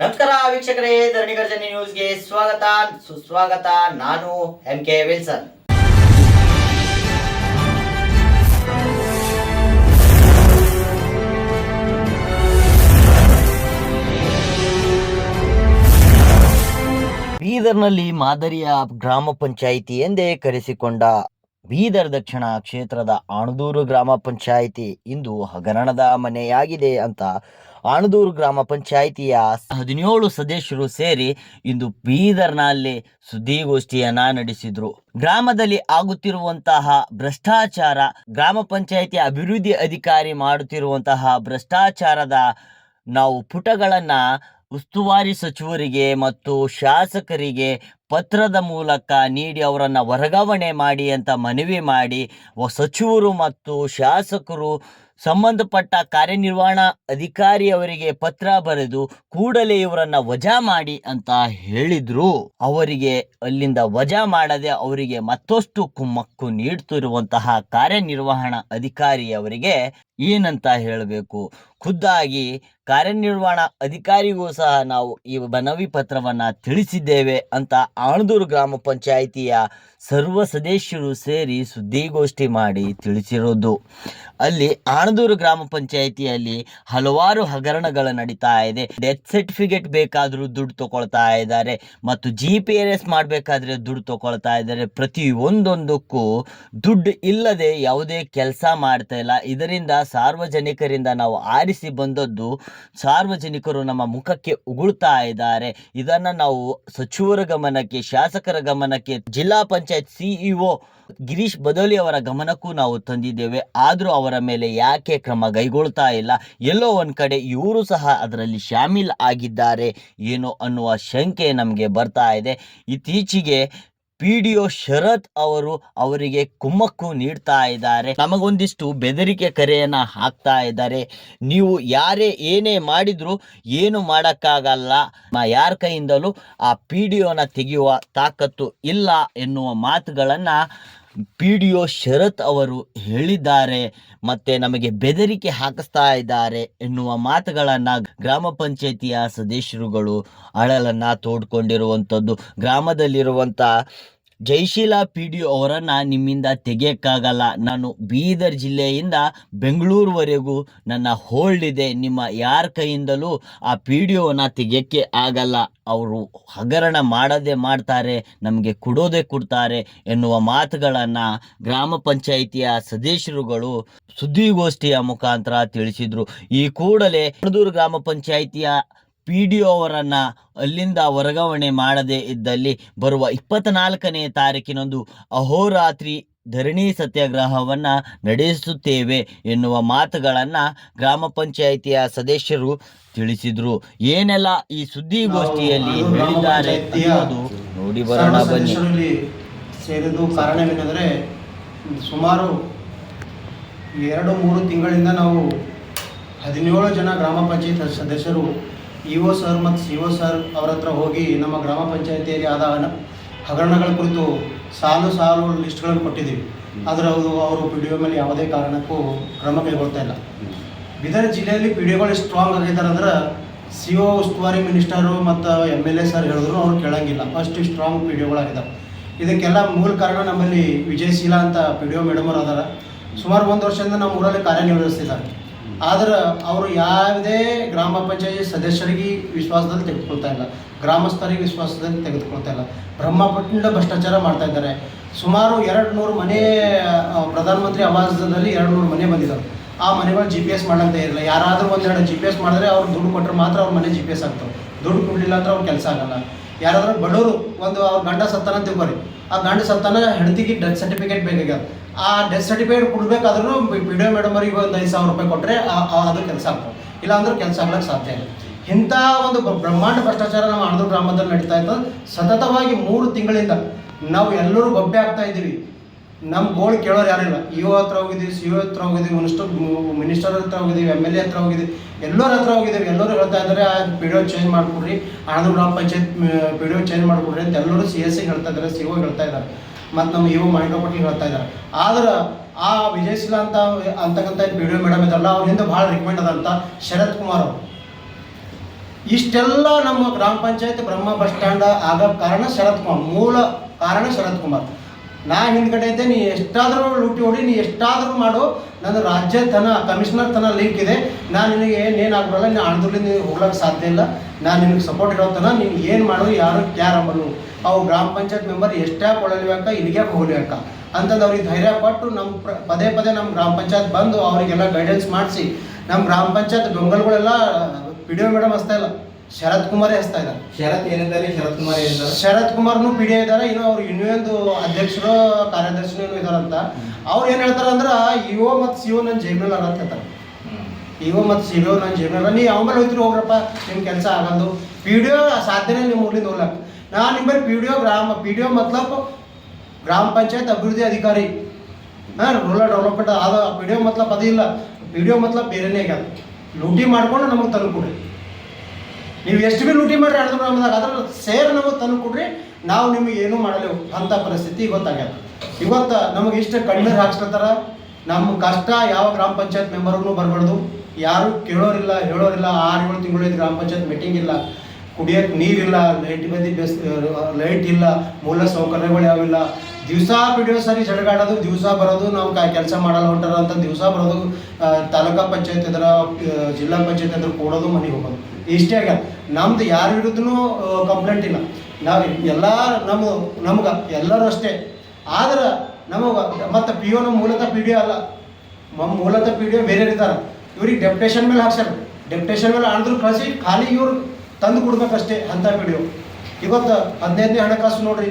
ನಮಸ್ಕಾರ ವೀಕ್ಷಕರೇ ಧರಣಿ ಗರ್ಜನೆ ನ್ಯೂಸ್ಗೆ ಸ್ವಾಗತ. ಸುಸ್ವಾಗತ, ನಾನು ಎಂ. ಕೆ. ವಿಲ್ಸನ್. ಬೀದರ್ನಲ್ಲಿ ಮಾದರಿಯ ಗ್ರಾಮ ಪಂಚಾಯಿತಿ ಎಂದೇ ಕರೆಸಿಕೊಂಡ ಬೀದರ್ ದಕ್ಷಿಣ ಕ್ಷೇತ್ರದ ಆಣದೂರು ಗ್ರಾಮ ಪಂಚಾಯಿತಿ ಇಂದು ಹಗರಣದ ಮನೆಯಾಗಿದೆ ಅಂತ ಆಣದೂರು ಗ್ರಾಮ ಪಂಚಾಯಿತಿಯ ಹದಿನೇಳು ಸದಸ್ಯರು ಸೇರಿ ಇಂದು ಬೀದರ್ನಲ್ಲಿ ಸುದ್ದಿಗೋಷ್ಠಿಯನ್ನ ನಡೆಸಿದ್ರು. ಗ್ರಾಮದಲ್ಲಿ ಆಗುತ್ತಿರುವಂತಹ ಭ್ರಷ್ಟಾಚಾರ, ಗ್ರಾಮ ಪಂಚಾಯಿತಿ ಅಭಿವೃದ್ಧಿ ಅಧಿಕಾರಿ ಮಾಡುತ್ತಿರುವಂತಹ ಭ್ರಷ್ಟಾಚಾರದ ನಾವು ಪುಟಗಳನ್ನ ಉಸ್ತುವಾರಿ ಸಚಿವರಿಗೆ ಮತ್ತು ಶಾಸಕರಿಗೆ ಪತ್ರದ ಮೂಲಕ ನೀಡಿ ಅವರನ್ನು ವರ್ಗಾವಣೆ ಮಾಡಿ ಅಂತ ಮನವಿ ಮಾಡಿ ಸಚಿವರು ಮತ್ತು ಶಾಸಕರು ಸಂಬಂಧಪಟ್ಟ ಕಾರ್ಯನಿರ್ವಹಣಾ ಅಧಿಕಾರಿಯವರಿಗೆ ಪತ್ರ ಬರೆದು ಕೂಡಲೇ ಇವರನ್ನು ವಜಾ ಮಾಡಿ ಅಂತ ಹೇಳಿದ್ರು. ಅವರಿಗೆ ಅಲ್ಲಿಂದ ವಜಾ ಮಾಡದೆ ಅವರಿಗೆ ಮತ್ತಷ್ಟು ಕುಮ್ಮಕ್ಕು ನೀಡುತ್ತಿರುವಂತಹ ಕಾರ್ಯನಿರ್ವಹಣಾ ಅಧಿಕಾರಿಯವರಿಗೆ ಏನಂತ ಹೇಳಬೇಕು? ಖುದ್ದಾಗಿ ಕಾರ್ಯನಿರ್ವಹಣಾ ಅಧಿಕಾರಿಗೂ ಸಹ ನಾವು ಈ ಮನವಿ ಪತ್ರವನ್ನು ತಿಳಿಸಿದ್ದೇವೆ ಅಂತ ಆಣದೂರು ಗ್ರಾಮ ಪಂಚಾಯಿತಿಯ ಸರ್ವ ಸದಸ್ಯರು ಸೇರಿ ಸುದ್ದಿಗೋಷ್ಠಿ ಮಾಡಿ ತಿಳಿಸಿರೋದು. ಅಲ್ಲಿ ಆಣದೂರು ಗ್ರಾಮ ಪಂಚಾಯಿತಿಯಲ್ಲಿ ಹಲವಾರು ಹಗರಣಗಳು ನಡೀತಾ ಇದೆ. ಡೆತ್ ಸರ್ಟಿಫಿಕೇಟ್ ಬೇಕಾದರೂ ದುಡ್ಡು ತಗೊಳ್ತಾ ಇದ್ದಾರೆ ಮತ್ತು ಜಿ ಪಿ ಆರ್ ಎಸ್ ಮಾಡಬೇಕಾದ್ರೆ ದುಡ್ಡು ತಗೊಳ್ತಾ ಇದ್ದಾರೆ. ಪ್ರತಿ ಒಂದೊಂದಕ್ಕೂ ದುಡ್ಡು ಇಲ್ಲದೆ ಯಾವುದೇ ಕೆಲಸ ಮಾಡ್ತಾ ಇಲ್ಲ. ಇದರಿಂದ ಸಾರ್ವಜನಿಕರಿಂದ ನಾವು ಆರಿಸಿ ಬಂದದ್ದು ಸಾರ್ವಜನಿಕರು ನಮ್ಮ ಮುಖಕ್ಕೆ ಉಗುಳ್ತಾ ಇದ್ದಾರೆ. ಇದನ್ನು ನಾವು ಸಚಿವರ ಗಮನಕ್ಕೆ, ಶಾಸಕರ ಗಮನಕ್ಕೆ, ಜಿಲ್ಲಾ ಪಂಚಾಯತ್ ಸಿಇಒ ಗಿರೀಶ್ ಬದೋಲಿ ಅವರ ಗಮನಕ್ಕೂ ನಾವು ತಂದಿದ್ದೇವೆ. ಆದರೂ ಅವರ ಮೇಲೆ ಯಾಕೆ ಕ್ರಮ ಕೈಗೊಳ್ತಾ ಇಲ್ಲ? ಎಲ್ಲೋ ಒಂದು ಕಡೆ ಇವರು ಸಹ ಅದರಲ್ಲಿ ಶಾಮೀಲ್ ಆಗಿದ್ದಾರೆ ಏನೋ ಅನ್ನುವ ಶಂಕೆ ನಮಗೆ ಬರ್ತಾ ಇದೆ. ಇತ್ತೀಚೆಗೆ ಪಿ ಡಿ ಒ ಶರತ್ ಅವರು ಅವರಿಗೆ ಕುಮ್ಮಕ್ಕು ನೀಡ್ತಾ ಇದ್ದಾರೆ. ನಮಗೊಂದಿಷ್ಟು ಬೆದರಿಕೆ ಕರೆಯನ್ನ ಹಾಕ್ತಾ ಇದ್ದಾರೆ. ನೀವು ಯಾರೇ ಏನೇ ಮಾಡಿದ್ರು ಏನು ಮಾಡೋಕ್ಕಾಗಲ್ಲ. ಯಾರ ಕೈಯಿಂದಲೂ ಆ ಪಿ ಡಿ ಒನ ತೆಗೆಯುವ ತಾಕತ್ತು ಇಲ್ಲ ಎನ್ನುವ ಮಾತುಗಳನ್ನ ಪಿ ಡಿ ಒ ಶರತ್ ಅವರು ಹೇಳಿದ್ದಾರೆ, ಮತ್ತೆ ನಮಗೆ ಬೆದರಿಕೆ ಹಾಕಿಸ್ತಾ ಇದ್ದಾರೆ ಎನ್ನುವ ಮಾತುಗಳನ್ನು ಗ್ರಾಮ ಪಂಚಾಯಿತಿಯ ಸದಸ್ಯರುಗಳು ಅಳಲನ್ನ ತೋಡ್ಕೊಂಡಿರುವಂಥದ್ದು ಗ್ರಾಮದಲ್ಲಿರುವಂಥ ಜಯಶೀಲ ಪಿ ಡಿ ಅವರನ್ನು ನಿಮ್ಮಿಂದ ತೆಗೆಯೋಕ್ಕಾಗಲ್ಲ. ನಾನು ಬೀದರ್ ಜಿಲ್ಲೆಯಿಂದ ಬೆಂಗಳೂರುವರೆಗೂ ನನ್ನ ಹೋಲ್ಡ್ ಇದೆ. ನಿಮ್ಮ ಯಾರ ಕೈಯಿಂದಲೂ ಆ ಪಿ ಡಿ ಒನ ತೆಗೆಯೋಕ್ಕೆ ಆಗಲ್ಲ. ಅವರು ಹಗರಣ ಮಾಡದೆ ಮಾಡ್ತಾರೆ, ನಮಗೆ ಕೊಡೋದೇ ಕೊಡ್ತಾರೆ ಎನ್ನುವ ಮಾತುಗಳನ್ನು ಗ್ರಾಮ ಪಂಚಾಯಿತಿಯ ಸದಸ್ಯರುಗಳು ಸುದ್ದಿಗೋಷ್ಠಿಯ ಮುಖಾಂತರ ತಿಳಿಸಿದರು. ಈ ಕೂಡಲೇ ಹಣದೂರು ಗ್ರಾಮ ಪಂಚಾಯಿತಿಯ ಪಿ ಡಿ ಅವರನ್ನು ಅಲ್ಲಿಂದ ವರ್ಗಾವಣೆ ಮಾಡದೇ ಇದ್ದಲ್ಲಿ ಬರುವ ಇಪ್ಪತ್ತ್ನಾಲ್ಕನೇ ತಾರೀಕಿನಂದು ಅಹೋರಾತ್ರಿ ಧರಣಿ ಸತ್ಯಾಗ್ರಹವನ್ನು ನಡೆಸುತ್ತೇವೆ ಎನ್ನುವ ಮಾತುಗಳನ್ನು ಗ್ರಾಮ ಪಂಚಾಯಿತಿಯ ಸದಸ್ಯರು ತಿಳಿಸಿದರು. ಏನೆಲ್ಲ ಈ ಸುದ್ದಿಗೋಷ್ಠಿಯಲ್ಲಿ ಹೇಳಿದ್ದಾರೆ ನೋಡಿ ಬರೋಣ ಬನ್ನಿ. ಸೇರಿದ್ದು ಕಾರಣವೇನೆಂದರೆ ಸುಮಾರು ಎರಡು ಮೂರು ತಿಂಗಳಿಂದ ನಾವು ಹದಿನೇಳು ಜನ ಗ್ರಾಮ ಪಂಚಾಯತ್ ಸದಸ್ಯರು ಇ ಒ ಸರ್ ಮತ್ತು ಸಿ ಒ ಸರ್ ಅವ್ರ ಹತ್ರ ಹೋಗಿ ನಮ್ಮ ಗ್ರಾಮ ಪಂಚಾಯತಿಯಲ್ಲಿ ಆದ ಹಗರಣಗಳ ಕುರಿತು ಸಾಲು ಸಾಲು ಲಿಸ್ಟ್ಗಳನ್ನು ಕೊಟ್ಟಿದ್ದೀವಿ. ಆದರೆ ಅವರು ಅವರು ಪಿ ಡಿ ಒ ಮೇಲೆ ಯಾವುದೇ ಕಾರಣಕ್ಕೂ ಕ್ರಮ ಕೈಗೊಳ್ತಾ ಇಲ್ಲ. ಬೀದರ್ ಜಿಲ್ಲೆಯಲ್ಲಿ ಪಿ ಡಿ ಒಗಳು ಸ್ಟ್ರಾಂಗ್ ಆಗಿದ್ದಾರೆ ಅಂದ್ರೆ ಸಿ ಒ ಉಸ್ತುವಾರಿ ಮಿನಿಸ್ಟರು ಮತ್ತು ಎಂ ಎಲ್ ಎ ಸರ್ ಹೇಳಿದ್ರು ಅವ್ರು ಕೇಳಂಗಿಲ್ಲ. ಅಷ್ಟು ಸ್ಟ್ರಾಂಗ್ ಪಿ ಡಿ ಒಗಳಾಗಿದ್ದಾವೆ ಇದಕ್ಕೆಲ್ಲ ಮೂಲ ಕಾರಣ ನಮ್ಮಲ್ಲಿ ವಿಜಯಶೀಲ ಅಂತ ಪಿ ಡಿ ಒ ಮೇಡಮ್ ಅವರು ಅದಾರ. ಸುಮಾರು ಒಂದು ವರ್ಷದಿಂದ ನಮ್ಮ ಊರಲ್ಲಿ ಕಾರ್ಯನಿರ್ವಹಿಸ್ತಿದ್ದಾರೆ. ಆದ್ರೆ ಅವರು ಯಾವುದೇ ಗ್ರಾಮ ಪಂಚಾಯತಿ ಸದಸ್ಯರಿಗೆ ವಿಶ್ವಾಸದಲ್ಲಿ ತೆಗೆದುಕೊಳ್ತಾ ಇಲ್ಲ. ಗ್ರಾಮಸ್ಥರಿಗೆ ವಿಶ್ವಾಸದಲ್ಲಿ ತೆಗೆದುಕೊಳ್ತಾ ಇಲ್ಲ. ಬ್ರಹ್ಮಪಟ್ಟಣ ಭ್ರಷ್ಟಾಚಾರ ಮಾಡ್ತಾ ಇದ್ದಾರೆ. ಸುಮಾರು ಎರಡು ನೂರು ಮನೆ ಪ್ರಧಾನಮಂತ್ರಿ ಆವಾಸದಲ್ಲಿ ಎರಡು ನೂರು ಮನೆ ಬಂದಿದ್ದಾವೆ. ಆ ಮನೆಗಳು ಜಿ ಪಿ ಎಸ್ ಮಾಡಂತ ಇರಲಿಲ್ಲ ಯಾರಾದರೂ ಒಂದೆರಡು ಜಿ ಪಿ ಎಸ್ ಮಾಡಿದ್ರೆ ಅವ್ರು ದುಡ್ಡು ಕೊಟ್ಟರೆ ಮಾತ್ರ ಅವ್ರ ಮನೆ ಜಿ ಪಿ ಎಸ್ ಆಗ್ತವೆ. ದುಡ್ಡು ಕೊಡಲಿಲ್ಲ ಅಂದ್ರೆ ಅವ್ರ ಕೆಲಸ ಆಗಲ್ಲ. ಯಾರಾದ್ರೂ ಬಡವರು ಒಂದು ಅವ್ರ ಗಂಡ ಸತ್ತಾನ ತಿಳ್ಕೊರಿ ಆ ಗಂಡ ಸತ್ತಾನ ಹೆಂಡತಿಗೆ ಡೆತ್ ಸರ್ಟಿಫಿಕೇಟ್ ಬೇಕಾಗ್ಯದ. ಆ ಡೆತ್ ಸರ್ಟಿಫಿಕೇಟ್ ಕೊಡಬೇಕಾದ್ರೂ ಪಿ ಡಿ ಒ ಮೇಡಮ್ ಅವರಿಗೆ ಒಂದು ಐದು ಸಾವಿರ ರೂಪಾಯಿ ಕೊಟ್ಟರೆ ಅದು ಕೆಲಸ ಆಗ್ತದೆ. ಇಲ್ಲ ಅಂದ್ರೆ ಕೆಲಸ ಆಗ್ಲಿಕ್ಕೆ ಸಾಧ್ಯ ಇಲ್ಲ. ಇಂಥ ಒಂದು ಬ್ರಹ್ಮಾಂಡ ಭ್ರಷ್ಟಾಚಾರ ನಮ್ಮ ಆಣದೂರು ಗ್ರಾಮದಲ್ಲಿ ನಡೀತಾ ಇತ್ತು ಸತತವಾಗಿ ಮೂರು ತಿಂಗಳಿಂದ ನಾವು ಎಲ್ಲರೂ ಗೊಬ್ಬೆ ಆಗ್ತಾ ಇದ್ದೀವಿ. ನಮ್ಮ ಗೋಳು ಕೇಳೋರು ಯಾರಿಲ್ಲ ಒ ಹತ್ರ ಹೋಗಿದ್ದೀವಿ ಸಿ ಒ ಹತ್ರ ಹೋಗಿದ್ದೀವಿ, ಮಿನಿಸ್ಟರ್ ಮಿನಿಸ್ಟರ್ ಹತ್ರ ಹೋಗಿದ್ದೀವಿ, ಎಂ ಎಲ್ ಎ ಹತ್ರ ಹೋಗಿದ್ದೀವಿ, ಎಲ್ಲರ ಹತ್ರ ಹೋಗಿದ್ದೀವಿ. ಎಲ್ಲರೂ ಹೇಳ್ತಾ ಇದ್ದಾರೆ, ಆ ಪಿ ಡಿ ಒ ಚೇಂಜ್ ಮಾಡಿಕೊಡ್ರಿ, ಆನಂದ ಗ್ರಾಮ panchayat P D O change ಮಾಡಿಕೊಡ್ರಿ ಅಂತ ಎಲ್ಲರೂ ಸಿ ಎಸ್ ಸಿ ಹೇಳ್ತಾ ಇದ್ದಾರೆ, ಸಿ ಒ ಹೇಳ್ತಾ ಇದ್ದಾರೆ. ಮತ್ತು ನಮ್ಮ ಇವು ಮಾಣಿಕಪಟ್ಟಿ ಹೇಳ್ತಾ ಇದ್ದಾರೆ. ಆದ್ರೆ ಆ ವಿಜಯಶೀಲ ಅಂತ, ಅಂತಕ್ಕಂಥ ಪಿ ಡಿ ಒ ಮೇಡಮ್ ಇದ್ದಾರಲ್ಲ, ಅವ್ರ ಹಿಂದೆ ಭಾಳ ರಿಕಮೆಂಡ್ ಅದಂತ ಶರತ್ ಕುಮಾರ್ ಅವರು. ಇಷ್ಟೆಲ್ಲ ನಮ್ಮ ಗ್ರಾಮ ಪಂಚಾಯತ್, ಬ್ರಹ್ಮ ಬಸ್ ಸ್ಟ್ಯಾಂಡ್ ಆಗೋ ಕಾರಣ ಶರತ್ ಕುಮಾರ್, ಮೂಲ ಕಾರಣ ಶರತ್ ಕುಮಾರ್. ನಾ ಹಿಂದ್ಗಡೆ ಇದ್ದೆ, ನೀ ಎಷ್ಟಾದರೂ ಲೂಟಿ ಹೊಡಿ, ನೀ ಎಷ್ಟಾದರೂ ಮಾಡು. ನನ್ನ ರಾಜ್ಯ ತನ ಕಮಿಷನರ್ ತನ ಲಿಂಕ್ ಇದೆ. ನಾನು ನಿನಗೆ ಏನಾಗ್ಬಲ್ಲ ನೀನು ಅಣದಲ್ಲಿ ನೀನು ಹೋಗ್ಲಕ್ಕೆ ಸಾಧ್ಯ ಇಲ್ಲ. ನಾನು ನಿನಗೆ ಸಪೋರ್ಟ್ ಇರೋ ತನ, ನೀನು ಏನು ಮಾಡು, ಯಾರು ಕ್ಯಾರ್ ಅಂಬಲು ಅವು ಗ್ರಾಮ ಪಂಚಾಯತ್ ಮೆಂಬರ್ ಎಷ್ಟೇ ಕೊಡಲಿಬೇಕ ಇಲ್ಲಿಗೆ ಹೋಗ್ಲಿಬೇಕ ಅಂತಂದು ಅವ್ರಿಗೆ ಧೈರ್ಯ ಪಟ್ಟು ನಮ್ಮ ಪದೇ ಪದೇ ನಮ್ಮ ಗ್ರಾಮ ಪಂಚಾಯತ್ ಬಂದು ಅವರಿಗೆಲ್ಲ ಗೈಡೆನ್ಸ್ ಮಾಡಿಸಿ. ನಮ್ಮ ಗ್ರಾಮ ಪಂಚಾಯತ್ ಬೆಂಗಲ್ಗಳೆಲ್ಲ ಪಿ ಡಿ ಒ ಮೇಡಮ್ ಹಸ್ತಾ ಇಲ್ಲ. ಶರತ್ ಕುಮಾರ್ ಹೆಸ್ತಾ ಇದ್ದಾರೆ. ಶರತ್ ಏನಿದ್ದಾರೆ? ಶರತ್ ಕುಮಾರ್ ಏನಿದ್ದಾರೆ ಶರತ್ ಕುಮಾರ್ನು ಪಿ ಡಿ ಇದ್ದಾರೆ. ಇನ್ನು ಅವ್ರು ಇನ್ನೊಂದು ಅಧ್ಯಕ್ಷರು ಕಾರ್ಯದರ್ಶಿನೂ ಇದ್ದಾರೆ ಇದಾರಂತ ಅವ್ರು ಏನು ಹೇಳ್ತಾರೆ ಅಂದ್ರೆ ಇಒ ಮತ್ತು ಸಿ ಒ ನನ್ನ ಅಂತ ಇ ಇಒ ಮತ್ತು ಸಿ ಒ ನನ್ನ ಜೇಬ್ನಲ್ಲ ನೀ ಮೇಲೆ ಹೋಯ್ತಿರಿ ಹೋಗ್ರಪ್ಪ. ನಿಮ್ಮ ಕೆಲಸ ಆಗಲ್ದು. ಪಿ ಡಿ ಒ ಸಾಧ್ಯನೇ ನಿಮ್ಮ ಊರಿಂದ ಹೋಗ್ಲಕ್ಕೆ ನಾನು ನಿಮ್ಮಲ್ಲಿ ಪಿ ಡಿ ಒ ಗ್ರಾಮ ಪಿ ಡಿ ಒ ಮತ್ಲಬ್ ಗ್ರಾಮ ಪಂಚಾಯತ್ ಅಭಿವೃದ್ಧಿ ಅಧಿಕಾರಿ. ಹಾಂ ರೂರಲ್ ಡೆವಲಪ್ಮೆಂಟ್ ಅದು ಪಿ ಡಿ ಒ ಮತ್ಲಬ್ ಇಲ್ಲ. ಪಿ ಡಿ ಒ ಮತ್ಲಬ್ ಬೇರೆನೇ ಆಗ್ಯಾದ. ಲೂಟಿ ಮಾಡ್ಕೊಂಡು ನಮಗೆ ತಂದು ಕೊಡ್ರಿ ನೀವು ಎಷ್ಟು ಬಿ ಲೂಟಿ ಮಾಡ್ರಿ ಅರ್ಧ ನಮ್ದಾಗ ಅದ್ರ ಸೇರ್ ನಮಗೆ ತಂದು ಕೊಡ್ರಿ. ನಾವು ನಿಮಗೆ ಏನೂ ಮಾಡಲೇವು ಅಂತ ಪರಿಸ್ಥಿತಿ ಇವತ್ತಾಗ್ಯದ ಇವತ್ತು ನಮಗೆ ಇಷ್ಟು ಕಣ್ಣೀರು ಹಾಕ್ಸ್ಕೊತಾರ ನಮ್ಮ ಕಷ್ಟ ಯಾವ ಗ್ರಾಮ ಪಂಚಾಯತ್ ಮೆಂಬರ್ಗೂ ಬರಬಾರ್ದು. ಯಾರು ಕೇಳೋರಿಲ್ಲ, ಹೇಳೋರಿಲ್ಲ. ಆರು ಏಳು ತಿಂಗಳು ಗ್ರಾಮ ಪಂಚಾಯತ್ ಮೀಟಿಂಗ್ ಇಲ್ಲ. ಕುಡಿಯೋಕೆ ನೀರಿಲ್ಲ, ಲೈಟ್ ಬದಿ ಬೆಸ್, ಲೈಟ್ ಇಲ್ಲ, ಮೂಲ ಸೌಕರ್ಯಗಳು ಯಾವಿಲ್ಲ ದಿವಸ ಬಿಡಿಯೋ ಸರಿ ಜಡಗಾಡೋದು, ದಿವಸ ಬರೋದು, ನಾವು ಕಾ, ಕೆಲಸ ಮಾಡಲ್ಲ ಹೊಂಟಾರ ಅಂತ ದಿವಸ ಬರೋದು ತಾಲೂಕಾ ಪಂಚಾಯತ್ ಇದ್ರ ಜಿಲ್ಲಾ ಪಂಚಾಯತ್ ಇದ್ರ ಕೊಡೋದು ಮನೆಗೆ ಹೋಗೋದು. ಇಷ್ಟೇ ಆಗ್ಯದ ನಮ್ದು ಯಾರ ವಿರುದ್ಧನು ಕಂಪ್ಲೇಂಟ್ ಇಲ್ಲ. ನಾವು ಎಲ್ಲ ನಮ್ಮ ನಮ್ಗೆ ಎಲ್ಲರೂ ಅಷ್ಟೇ. ಆದ್ರೆ ನಮಗೆ ಮತ್ತು ಪಿ ಒ ನಮ್ಮ ಮೂಲತಃ ಪಿ ಡಿ ಅಲ್ಲ. ನಮ್ಮ ಮೂಲತಃ ಪಿ ಡಿ ಬೇರೆ ಇರ್ತಾರೆ ಇವ್ರಿಗೆ ಡೆಪ್ಟೇಷನ್ ಮೇಲೆ ಹಾಕ್ಸ್ಯಾರ. ಡೆಪ್ಟೇಷನ್ ಮೇಲೆ ಆಡಿದ್ರು ಕಳಿಸಿ ಖಾಲಿ ಇವ್ರು ತಂದು ಕೊಡ್ಬೇಕಷ್ಟೇ ಅಂತ ಪಿ ಡಿ ಇವತ್ತು ಹದಿನೈದನೇ ಹಣಕಾಸು ನೋಡ್ರಿ.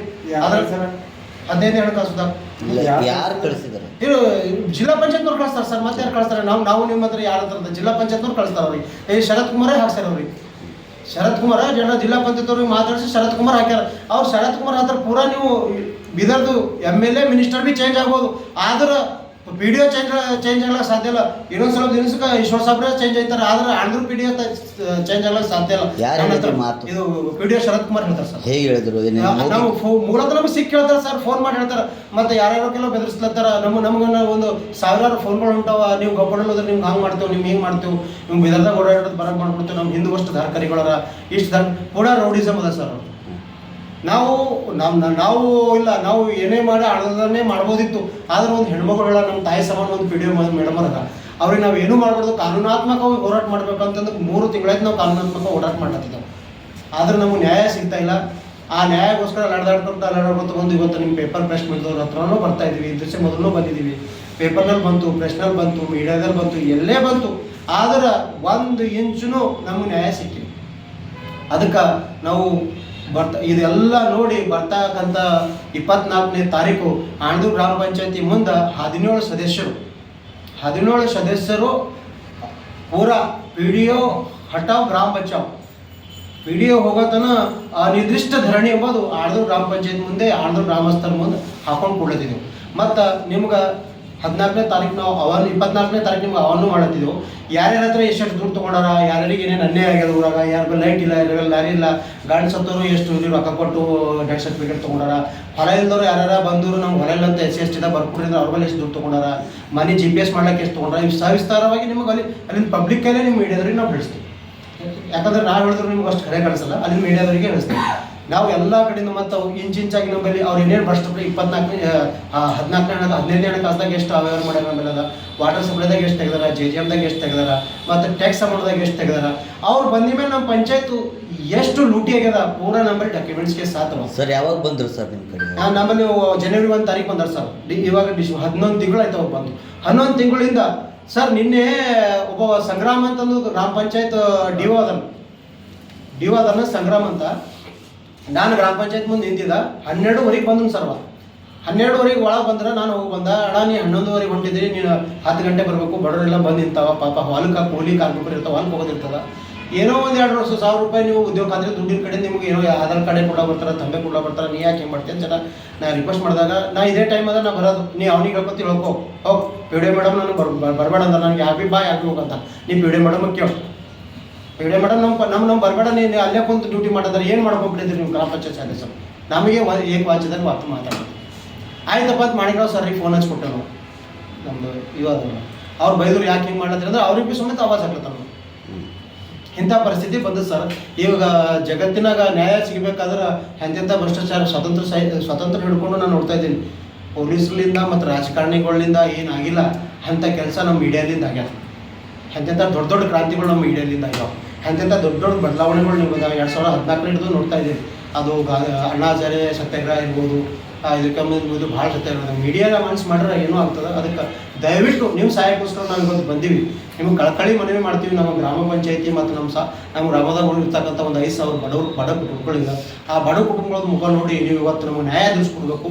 ಅದ್ರ ಹದಿನೈದನೇ ಹಣಕಾಸುದಾಗ ಯಾರು ಕಳಿಸಿದ್ದಾರೆ? ಇವರು ಜಿಲ್ಲಾ ಪಂಚಾಯತ್ನವ್ರು ಕಳಿಸ್ತಾರೆ ಸರ್ ಮತ್ತೆ ಯಾರು ಕಳಿಸ್ತಾರೆ? ನಾವು ನಾವು ನಿಮ್ಮ ಹತ್ರ ಯಾರ ಹತ್ರ ಜಿಲ್ಲಾ ಪಂಚಾಯತ್ನವ್ರು ಕಳಿಸ್ತಾರೆ ಅವ್ರಿಗೆ. ಏ ಶರತ್ ಕುಮಾರೇ ಹಾಕ್ಸ್ಯಾರ ಅವ್ರಿಗೆ. ಶರತ್ ಕುಮಾರ ಜನ ಜಿಲ್ಲಾ ಪಂಚಾಯತ್ ಅವ್ರಿಗೆ ಮಾತಾಡಿಸಿ ಶರತ್ ಕುಮಾರ್ ಹಾಕ್ಯಾರ. ಅವ್ರು ಶರತ್ ಕುಮಾರ್ ಹತ್ರ ಪೂರಾ ನೀವು ಬಿದರ್ದು ಎಂ ಎಲ್ ಎ ಮಿನಿಸ್ಟರ್ ಬಿ ಚೇಂಜ್ ಆಗ್ಬೋದು. ಆದ್ರೆ P D O change change ಆಗ್ಲಕ್ಕೆ ಸಾಧ್ಯ ಇಲ್ಲ. ಇನ್ನೊಂದು ಸ್ವಲ್ಪ ದಿನಕ್ಕೆ ಈಶ್ವರ ಸಾಬ್ರೆ ಚೇಂಜ್ ಆಯ್ತಾರೆ. ಆದ್ರೆ Andhra P D O change ಆಗ್ಲಕ್ಕೆ ಸಾಧ್ಯ ಇಲ್ಲ. ಯಾರು ಹೇಳಿದ್ರು ಮಾತು? ಇದು P D O Sharath Kumar ಹೇಳ್ತಾರೆ ಸರ್. ಹೇಗೆ ಹೇಳಿದ್ರು? ನಾವು ಮೂಲತಃ ನಮ್ಗೆ ಸಿಕ್ಕಿ ಹೇಳ್ತಾರೆ ಸರ್. ಫೋನ್ ಮಾಡಿ ಹೇಳ್ತಾರೆ. ಮತ್ತೆ ಯಾರ್ಯಾರು ಕೆಲವು ಬೆದರಿಸ್ಲತ್ತಾರ. ನಮ್ಮ ನಮ್ಗೆ ಒಂದು ಸಾವಿರಾರು ಫೋನ್ಗಳು ಉಂಟಾವ. ನೀವು ಗೊಬ್ಬರ ಹೋದ್ರೆ ನಿಮ್ಗೆ ಹಂಗೆ ಮಾಡ್ತೇವೆ ನಿಮ್ಗೆ ಹಿಂಗೆ ಮಾಡ್ತೇವೆ. ನಿಮ್ಗೆ ಬೆದರ್ದಾಗ ಓಡಾಡೋದು ಬರಕ್ ಮಾಡ್ಬಿಡ್ತೇವೆ. ನಮ್ಮ ಹಿಂದೂ ಅಷ್ಟು ಧಾರಕರಿಗಳರ ಇಷ್ಟು ಧರ್ ಕೂಡ ರೌಡಿಸಮ್ ಅದ ಸರ್. ನಾವು ನಮ್ಮ ನಾವು ಇಲ್ಲ, ನಾವು ಏನೇ ಮಾಡಿ ಹಣದನ್ನೇ ಮಾಡ್ಬೋದಿತ್ತು. ಆದ್ರೆ ಒಂದು ಹೆಣ್ಮಕ್ಳುಗಳ ನಮ್ಮ ತಾಯಿ ಸಮಾನ ಒಂದು ಪಿ ಮೇಡಮ್ ಅದ ಅವ್ರಿಗೆ ನಾವು ಏನು ಮಾಡ್ಬಾರ್ದು? ಕಾನೂನಾತ್ಮಕವಾಗಿ ಹೋರಾಟ ಮಾಡ್ಬೇಕು ಅಂತಂದ್ರೆ ಮೂರು ತಿಂಗಳಾಯ್ತು ನಾವು ಕಾನೂನಾತ್ಮಕ ಹೋರಾಟ ಮಾಡ್ಲತ್ತಿದ್ದೇವೆ. ಆದ್ರೆ ನಮಗೆ ನ್ಯಾಯ ಸಿಗ್ತಾ ಇಲ್ಲ. ಆ ನ್ಯಾಯಕ್ಕೋಸ್ಕರ ಅಲ್ಲಾಡ್ದಾಡ್ಕೊಂಡು ಅಲ್ಲಾಡ್ಕೊಂತ ಬಂದು ಇವತ್ತು ನಿಮ್ಮ ಪೇಪರ್ ಪ್ರೆಸ್ ಮಾಡಿದವ್ರ ಹತ್ರನೂ ಬರ್ತಾ ಇದ್ದೀವಿ. ಇದ್ರ ಮೊದಲು ಬಂದಿದ್ದೀವಿ. ಪೇಪರ್ನಲ್ಲಿ ಬಂತು ಪ್ರೆಸ್ನಲ್ಲಿ ಬಂತು ಮೀಡಿಯಾದಲ್ಲಿ ಬಂತು, ಎಲ್ಲೇ ಬಂತು. ಆದ್ರೆ ಒಂದು ಇಂಚುನು ನಮಗೆ ನ್ಯಾಯ ಸಿಕ್ಕಿಲ್ಲ. ಅದಕ್ಕೆ ನಾವು ಬರ್ತಾ ಇದೆಲ್ಲ ನೋಡಿ ಬರ್ತಕ್ಕಂಥ ಇಪ್ಪತ್ನಾಲ್ಕನೇ ತಾರೀಕು ಆಣದೂರು ಗ್ರಾಮ ಪಂಚಾಯತಿ ಮುಂದೆ ಹದಿನೇಳು ಸದಸ್ಯರು. ಹದಿನೇಳು ಸದಸ್ಯರು ಪೂರಾ ಪಿ ಡಿ ಒ ಹಟಾವ್ ಗ್ರಾಮ ಬಚಾವ್ ಪಿ ಡಿ ಒ ಹೋಗೋತನ ನಿರ್ದಿಷ್ಟ ಧರಣಿ ಎಂಬುದು ಆಣದೂರು ಗ್ರಾಮ ಪಂಚಾಯತ್ ಮುಂದೆ, ಆಣದೂರು ಗ್ರಾಮಸ್ಥರ ಮುಂದೆ ಹಾಕೊಂಡು ಕೊಡ್ಲತ್ತಿದ್ದೆವು ಮತ್ತು ನಿಮ್ಗೆ ಹದಿನಾಲ್ಕನೇ ತಾರೀಕು ನಾವು ಅವನ್, ಇಪ್ಪತ್ನಾಲ್ಕನೇ ತಾರೀಕು ನಿಮ್ಗೆ ಅವನ್ನು ಮಾಡತ್ತಿದ್ವು. ಯಾರ್ಯಾರ ಹತ್ರ ಎಷ್ಟೆಷ್ಟು ದುಡ್ಡು ತೊಗೊಂಡಾರ, ಯಾರ್ಯಾರಿಗೆ ಏನೇನು ಅನ್ಯಾಯ ಆಗ್ಯದ ಊರಾಗ, ಯಾರ ಮೇಲೆ ಲೈಟ್ ಇಲ್ಲ, ಯಾರ ಮೇಲೆ ಲಾರಿ ಇಲ್ಲ, ಗಾಡಿ ಸತ್ತವರು ಎಷ್ಟು ನೀವು ರೊಕ್ಕ ಕೊಟ್ಟು ಡೆತ್ ಸರ್ಟಿಫಿಕೇಟ್ ತೊಗೊಂಡಾರ ಹೊರ ಇಲ್ದವ್ರು ಯಾರ್ಯಾರ ಬಂದರು ನಮ್ಗೆ ಹೊರ ಇಲ್ಲ ಅಂತ ಎಸ್ ಎಸ್ ಟಿದ ಬರ್ಕೊಡ್ರಿ ಅಂದ್ರೆ ಅವ್ರ ಮೇಲೆ ಎಷ್ಟು ದುಡ್ಡು ತೊಗೊಂಡಾರ, ಮನೆ ಜಿ ಪಿ ಎಸ್ ಮಾಡ್ಲಿಕ್ಕೆ ಎಷ್ಟು ತೊಗೊಂಡಾರ, ಇವು ಸವಿಸ್ತಾರವಾಗಿ ನಿಮಗೆ ಅಲ್ಲಿ ಅಲ್ಲಿಂದ ಪಬ್ಲಿಕ್ ಕೈಲೇ ನಿಮ್ಮ ಮೀಡಿಯಾದವ್ರಿಗೆ ನಾವು ಬೆಳೆಸ್ತೀವಿ ಯಾಕಂದ್ರೆ ನಾವು ಹೇಳಿದ್ರು ನಿಮ್ಗೆ ಅಷ್ಟು ಕರೆ ಕಾಣಿಸಲ್ಲ ಅಲ್ಲಿ ಮೀಡಿಯಾದವರಿಗೆ ಹೇಳಿಸ್ತೀವಿ. ನಾವು ಎಲ್ಲ ಕಡೆಯಿಂದ ಮತ್ತು ಅವು ಇಂಚ್ ಇಂಚಾಗಿ ನಮ್ಮಲ್ಲಿ ಅವ್ರು ಏನೇನು ಭ್ರಷ್ಟ ಇಪ್ಪತ್ನಾಲ್ಕನೇ ಹದಿನಾಲ್ಕನೇ ಹಣದ ಹದಿನೈದನೇ ಹಣಕಾಸ್ದಾಗ ಎಷ್ಟು ಅವ್ಯವಹಾರ ಮಾಡ್ಯಾರ ನಮ್ಮಲ್ಲಿ ಅದ. ವಾಟರ್ ಸಪ್ಲೈದಾಗ ಎಷ್ಟು ತೆಗ್ದಾರ ಜೆ ಜಿ ಎಮ್ದಾಗ ಎಷ್ಟು ತೆಗ್ದಾರ ಮತ್ತು ಟ್ಯಾಕ್ಸ್ ಅಮೌಂಟ್ದಾಗ ಎಷ್ಟು ತೆಗ್ದಾರ. ಅವ್ರು ಬಂದ ಮೇಲೆ ನಮ್ಮ ಪಂಚಾಯತು ಎಷ್ಟು ಲೂಟಿ ಆಗ್ಯದ ಪೂರ ನಂಬರ್ ಡಾಕ್ಯುಮೆಂಟ್ಸ್ಗೆ ಸಾತ್ರ. ಸರ್ ಯಾವಾಗ ಬಂದರು ಸರ್ ನಿಮ್ಮ ಕಡೆ? ಆ, ನಮ್ಮಲ್ಲಿ ಜನವರಿ ಒಂದು ತಾರೀಕು ಬಂದಾರ ಸರ್. ಡಿ ಇವಾಗ ಡಿಶ್ ಹನ್ನೊಂದು ತಿಂಗಳು ಆಯ್ತು ಅವ್ರು ಬಂದು. ಹನ್ನೊಂದು ತಿಂಗಳಿಂದ ಸರ್ ನಿನ್ನೆ ಒಬ್ಬ ಸಂಗ್ರಾಮ್ ಅಂತಂದು ಗ್ರಾಮ ಪಂಚಾಯತ್ ಡಿ ಒ ಅದನ್ನು ಡಿ ಒ ಅದನ್ನು ಸಂಗ್ರಾಮ್ ಅಂತ. ನಾನು ಗ್ರಾಮ ಪಂಚಾಯತ್ ಮುಂದೆ ನಿಂತಿದ್ದ, ಹನ್ನೆರಡುವರೆಗೆ ಬಂದನು ಸರ್ವ. ಹನ್ನೆರಡುವರೆಗೆ ಒಳಗೆ ಬಂದ್ರೆ ನಾನು ಹೋಗಿ ಬಂದ, ಅಣ್ಣ, ನೀ ಹನ್ನೊಂದುವರೆಗೆ ಹೊಂಟಿದ್ರಿ ನೀನು ಹತ್ತು ಗಂಟೆ ಬರಬೇಕು, ಬಡವರೆಲ್ಲ ಬಂದು ನಿಂತಾವ, ಪಾಪ ಹೊಲಕ್ಕೆ ಕೂಲಿ ಕಾರ್ಮಿಕರು ಇರ್ತಾವ ಹೊಲಕ್ಕೆ ಹೋಗೋದಿರ್ತದ ಏನೋ ಒಂದು ಎರಡು ವರ್ಷ, ಸಾವಿರ ರೂಪಾಯಿ ನೀವು ಉದ್ಯೋಗ ಆದರೆ ದುಡ್ಡಿನ ಕಡೆ ನಿಮಗೆ ಏನೋ ಆಧಾರ್ ಕಾರ್ಡೆ ಕೂಡ ಬರ್ತಾರೆ, ತಂಬೆ ಕೂಡ ಬರ್ತಾರೆ, ನೀ ಯಾಕೆ ಹಿಂಗೆ ಮಾಡ್ತೀನಿ ಜನ ನಾ ರಿಕ್ವೆಸ್ಟ್ ಮಾಡಿದಾಗ, ನಾ ಇದೇ ಟೈಮ್ ಅದ, ನಾ ಬರೋದು. ನೀ ಅವ್ನಿಗೆ ಹೇಳ್ಕೊತಿ ಹೇಳ್ಕೊ ಹೋಗಿ. ಪಿ ಡಿ ಮೇಡಮ್ ನಾನು ಬರ್ ಬರ್- ಬರ್ಬೇಡ ಅಂತ ನನಗೆ ಯಾಕೆ ಬಾ ಯಾಕೆ ಹೋಗಂತ ನೀ ಪಿ ಡಿ ಮೇಡಮ್ ಕೇಳು. ಪಿ ಡಿ ಮೇಡಮ್ ನಮ್ಮ ನಮ್ಮ ನಮ್ಮ ಬರಬೇಡ ನೀನು ಅಲ್ಲೇ ಕುಂತು ಡ್ಯೂಟಿ ಮಾಡಿದ್ರೆ ಏನು ಮಾಡ್ಕೊಂಡ್ಬಿಟ್ಟಿದ್ರಿ ನೀವು ಗ್ರಾಮ ಪಂಚಾಯತ್ ಸದಸ್ಯರು ನಮಗೆ ಏಕ ವಾಚ್ಯದಲ್ಲಿ ಮಾತು ಮಾತಾಡೋದು ಆಯ್ತಪ್ಪ ಅಂತ ಮಾಡಿಕೊಳ್ಳೋ ಸರ್, ಈಗ ಫೋನ್ ಹಚ್ಕೊಟ್ಟೆ ನಾವು ನಮ್ಮದು ಇವಾಗ ಅವ್ರು ಬೈದರು ಯಾಕೆ ಹಿಂಗೆ ಮಾಡ್ಲತ್ತೀರಿ ಅಂದ್ರೆ ಅವ್ರಿಗೆ ಭೀ ಸಮೇತ ಆವಾಜ್ ಹಾಕ್ಲತ್ತಾರ ಇಂಥ ಪರಿಸ್ಥಿತಿ ಬಂದದ್ದು ಸರ್. ಇವಾಗ ಜಗತ್ತಿನಾಗ ನ್ಯಾಯ ಸಿಗಬೇಕಾದ್ರೆ ಎಂತೆಂಥ ಭ್ರಷ್ಟಾಚಾರ ಸ್ವತಂತ್ರ ಸೈ ಸ್ವತಂತ್ರ ಹಿಡ್ಕೊಂಡು ನಾನು ನೋಡ್ತಾ ಇದ್ದೀನಿ. ಪೊಲೀಸ್ಲಿಂದ ಮತ್ತು ರಾಜಕಾರಣಿಗಳಿಂದ ಏನಾಗಿಲ್ಲ ಅಂಥ ಕೆಲಸ ನಮ್ಮ ಮೀಡಿಯಾದಿಂದ ಆಗ್ಯಾವ ಎಂತೆಂಥ ದೊಡ್ಡ ದೊಡ್ಡ ಕ್ರಾಂತಿಗಳು ನಮ್ಮ ಮೀಡಿಯಾದಿಂದ ಇದಾವೆ. ಎಂತೆಂಥ ದೊಡ್ಡ ದೊಡ್ಡ ಬದಲಾವಣೆಗಳು ನೀವು ಎರಡು ಸಾವಿರದ ಹದಿನಾಲ್ಕರ ಹಿಡಿದು ನೋಡ್ತಾ ಇದ್ದೀವಿ ಅದು ಗಾ ಅಣ್ಣಾಚಾರ್ಯ ಸತ್ಯಾಗ್ರಹ ಇರ್ಬೋದು ಇದಕ್ಕೆ ಇದು ಭಾಳ ಸತ್ಯಾಗ್ರಹ. ಮೀಡಿಯಾದ ಮನ್ಸು ಮಾಡ್ರೆ ಏನೂ ಆಗ್ತದೆ. ಅದಕ್ಕೆ ದಯವಿಟ್ಟು ನೀವು ಸಹಾಯಕ್ಕೋಸ್ಕರ ನಾವು ಇವತ್ತು ಬಂದೀವಿ. ನಿಮ್ಗೆ ಕಳಕಳಿ ಮನವಿ ಮಾಡ್ತೀವಿ. ನಮ್ಮ ಗ್ರಾಮ ಪಂಚಾಯತಿ ಮತ್ತು ನಮ್ಮ ಸಹ ನಮ್ಮ ಗ್ರಾಮದಾಗ ಇರ್ತಕ್ಕಂಥ ಒಂದು ಐದು ಸಾವಿರ ಬಡವರು ಬಡ ಕುಟುಂಬಗಳಿಂದ, ಆ ಬಡ ಕುಟುಂಬಗಳ ಮುಖ ನೋಡಿ ನೀವು ಇವತ್ತು ನಮಗೆ ನ್ಯಾಯ ಕೊಡಬೇಕು.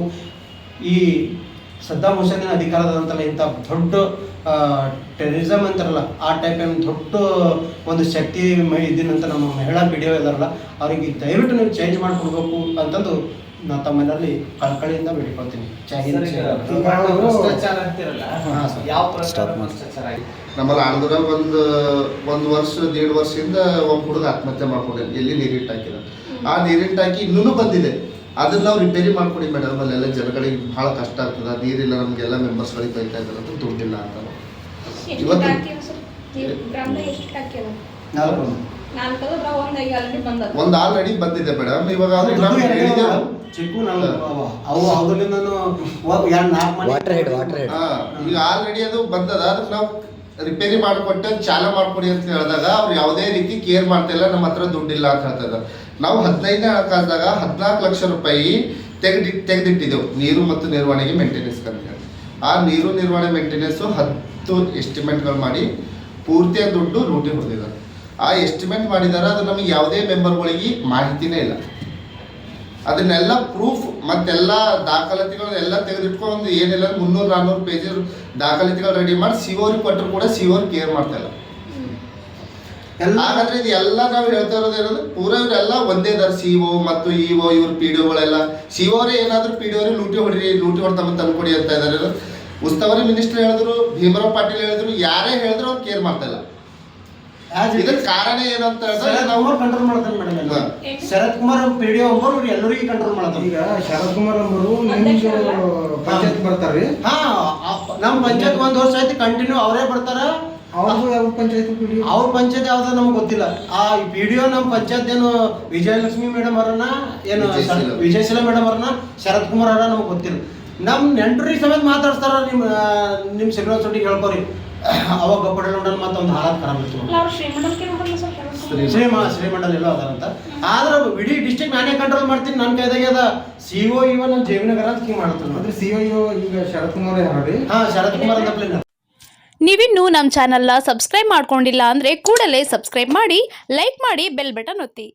ಈ ಸದ್ದಾಂ ಹುಸೇನಿನ ಅಧಿಕಾರದಂತಲ್ಲ ಇಂಥ ದೊಡ್ಡ ಟೆರರಿಸಮ್ ಅಂತಾರಲ್ಲ ಆ ಟೈಪ್ ಏನು ದೊಡ್ಡ ಒಂದು ಶಕ್ತಿ ಇದ್ದೀನಂತ ಇದ್ದಿನಂತ ನಮ್ಮ ಮಹಿಳಾ ಪಿ ಡಿ ಇದಾರಲ್ಲ ಅವರಿಗೆ ದಯವಿಟ್ಟು ನೀವು ಚೇಂಜ್ ಮಾಡಿಕೊಡ್ಬೇಕು ಅಂತಂದು ನಾ ತಮ್ಮೆಲ್ಲರಲ್ಲಿ ಕಳಕಳಿಯಿಂದ ಬೇಡಿಕೊಳ್ತೀನಿ. ಆಗಿದೆ ನಮ್ಮಲ್ಲಿ ಆಂಧ್ರ ಒಂದು ಒಂದು ವರ್ಷ ದೇಡ್ ವರ್ಷದಿಂದ ಒಬ್ಬ ಹುಡುಗ ಆತ್ಮಹತ್ಯೆ ಮಾಡ್ಕೊಂಡಿದ್ದೆ ಎಲ್ಲಿ ನೀರಿಟ್ಟು ಹಾಕಿದ ಆ ನೀರಿಟ್ಟು ಹಾಕಿ ಇನ್ನೂ ಬಂದಿದೆ. ಅದನ್ನ ನಾವು ರಿಪೇರಿ ಮಾಡ್ಕೊಡಿ ಮೇಡಮ್ ಅಲ್ಲೆಲ್ಲ ಜನಗಳಿಗೆ ಬಹಳ ಕಷ್ಟ ಆಗ್ತದೆ. ನೀರಿಲ್ಲ ನಮಗೆಲ್ಲ ಮೆಂಬರ್ಸ್ಗಳಿಗೆ ಬೈತಾ ಇದ್ದಾರೆ ಅಂತ ದುಡ್ಡಿಲ್ಲ ಅಂತ. ಇವತ್ತು- ಒಂದ್ ಆಲ್ರೆಡಿ ಒಂದು ಆಲ್ರೆಡಿ ಬಂದಿದೆ ಮೇಡಮ್ ಇವಾಗ ಅವ. ಚಿಕ್ಕು ನಾವು ಅವು ಅವುದರಿಂದ ಎರಡು ವಾಟರ್ ಹೆಡ್ ವಾಟರ್ ಹೆಡ್ ಹಾ ಈಗ ಆಲ್ರೆಡಿ ಅದು ಬಂದದ. ಅದಕ್ಕೆ ನಾವು ರಿಪೇರಿ ಮಾಡಿಕೊಟ್ಟು ಚಾಲ ಮಾಡ್ಕೊಡಿ ಅಂತ ಹೇಳಿದಾಗ ಅವ್ರು ಯಾವುದೇ ರೀತಿ ಕೇರ್ ಮಾಡ್ತಾ ಇಲ್ಲ, ನಮ್ಮ ಹತ್ರ ದುಡ್ಡಿಲ್ಲ ಅಂತ ಹೇಳ್ತಾರೆ ನಾವು ಹದಿನೈದನೇ ಹಣಕಾಸದಾಗ ಹದಿನಾಲ್ಕು ಲಕ್ಷ ರೂಪಾಯಿ ತೆಗೆದಿ, ತೆಗೆದಿಟ್ಟಿದ್ದೆವು. ನೀರು ಮತ್ತು ನಿರ್ವಹಣೆಗೆ ಮೇಂಟೆನೆನ್ಸ್ ಹೇಳಿ. ಆ ನೀರು, ನಿರ್ವಹಣೆ ಮೇಂಟೆನೆನ್ಸು ಹತ್ತು ಎಸ್ಟಿಮೇಟ್ಗಳು ಮಾಡಿ ಪೂರ್ತಿಯ ದುಡ್ಡು ಲೂಟಿ ಹೊಡೆದಿದ್ದಾರೆ ಆ ಎಸ್ಟಿಮೇಟ್ ಮಾಡಿದಾರೆ, ಅದು ನಮಗೆ ಯಾವುದೇ ಮೆಂಬರ್ಗಳಿಗೆ ಮಾಹಿತಿನೇ ಇಲ್ಲ. ಅದನ್ನೆಲ್ಲ ಪ್ರೂಫ್ ಮತ್ತೆಲ್ಲ ದಾಖಲಾತಿಗಳು ಎಲ್ಲ ತೆಗೆದಿಟ್ಕೊಂಡು ಏನಿಲ್ಲ ಮುನ್ನೂರು ನಾನ್ನೂರು ಪೇಜ್ ದಾಖಲಾತಿಗಳು ರೆಡಿ ಮಾಡಿ ಸಿ ಓರಿಗೆ ಕೊಟ್ಟರು ಕೂಡ ಸಿ ಓರ್ ಕೇರ್ ಮಾಡ್ತಾ ಇಲ್ಲ. ಎಲ್ಲ ಹಾಗಾದ್ರೆ ಇದು ಎಲ್ಲ ನಾವು ಹೇಳ್ತಾ ಇರೋದು ಏನಂದ್ರೆ ಪೂರ ಇವರೆಲ್ಲ ಒಂದೇ ದರ ಸಿ ಒ ಮತ್ತು ಇ ಒ ಇವ್ರ ಪಿ ಡಿ ಒಗಳೆಲ್ಲ ಸಿ ಓರೇ ಏನಾದರೂ ಪಿ ಡಿ ಓರೇ ಲೂಟಿ ಹೊಡ್ರಿ ಲೂಟಿ ಹೊಡ್ತಮ್ಮ ತಂದ್ಕೊಡಿ ಅಂತ ಇದ್ದಾರೆ ಉಸ್ತುವಾರಿ ಮಿನಿಸ್ಟರ್ ಹೇಳಿದ್ರು ಭೀಮರಾವ್ ಪಾಟೀಲ್ ಹೇಳಿದ್ರು ಯಾರೇ ಹೇಳಿದ್ರು ಅವ್ರು ಕೇರ್ ಮಾಡ್ತಾ ಇಲ್ಲ. ಇದಕ್ಕೆ ಕಾರಣ ಏನಂತ ಹೇಳಿದ್ರೆ ಶರತ್ ನಾವು ಕಂಟ್ರೋಲ್ ಮಾಡ್ತಾರೆ ಮೇಡಮ್ ಎಲ್ಲ ಶರತ್ ಕುಮಾರ್ ಪಿ ಡಿ ಒಬ್ಬರು ಎಲ್ಲರಿಗೂ ಕಂಟ್ರೋಲ್ ಮಾಡ್ತಾರೆ. ಈಗ ಶರತ್ ಕುಮಾರ್ ಅವರು. ಪಂಚಾಯತ್ ಬರ್ತಾರೆ. ಹಾ ನಮ್ಮ ಪಂಚಾಯತ್ ಒಂದ್ ವರ್ಷ ಆಯ್ತು ಕಂಟಿನ್ಯೂ ಅವರೇ ಬರ್ತಾರ. ಅವ್ರದ್ದು ಯಾವ ಪಂಚಾಯತ್ ಅವ್ರ ಪಂಚಾಯತ್ ಯಾವ್ದು ನಮ್ಗೆ ಗೊತ್ತಿಲ್ಲ. ಆ ಪಿ ಡಿ ಒ ನಮ್ಮ ಪಂಚಾಯತ್ ಏನು ವಿಜಯಲಕ್ಷ್ಮಿ ಮೇಡಮ್ ಅವರನ್ನ ಏನು ವಿಜಯಶೀಲ. ಮೇಡಮ್ ಅವ್ರನ್ನ ಶರತ್ ಕುಮಾರ್ ಅವರ ನಮ್ಗೆ ಗೊತ್ತಿಲ್ಲ. ನಮ್ಮ ನೆಂಟರಿಗೆ ಸಮೇತ ಮಾತಾಡ್ತಾರ ನಿಮ್ಮ ನಿಮ್ಮ ಸಿಗ್ನಲ್ ಸುಟ್ಟಿಗೆ ಹೇಳ್ಕೊರಿ ಅವಾಗ ಗಪ್ಪಡಲ್ ಮತ್ತೊಂದು ಮತ್ತೆ ಒಂದು ಹಾಳಾತ್ ಖರಾಬ್ ಇತ್ತು ಶ್ರೀಮ ಶ್ರೀಮಂಡಲ್ ಎಲ್ಲೋ ಅದಾರಂತ. ಆದ್ರೆ ಇಡೀ ಡಿಸ್ಟ್ರಿಕ್ಟ್ ನಾನೇ ಕಂಟ್ರೋಲ್ ಮಾಡ್ತೀನಿ ನನ್ನ ಕೈದಾಗೆ ಅದ ಸಿ ಒ ಇವ ನನ್ನ ಜೇಬಿನಗರ ಅಂತ ಹಿಂಗೆ ಮಾಡ್ತಾನೆ ಅಂದ್ರೆ ಸಿ ಈಗ ಶರತ್ ಕುಮಾರ್ ಯಾರ್ರಿ ಹಾ ಶರತ್ ಕುಮಾರ್ ಅಂತ ಪ್ಲೇನ್ ನೀವಿನ್ನೂ ನಮ್ಮ ಚಾನಲ್ನ ಸಬ್ಸ್ಕ್ರೈಬ್ ಮಾಡ್ಕೊಂಡಿಲ್ಲ ಅಂದರೆ ಕೂಡಲೇ ಸಬ್ಸ್ಕ್ರೈಬ್ ಮಾಡಿ ಲೈಕ್ ಮಾಡಿ ಬೆಲ್ ಬಟನ್ ಒತ್ತಿ.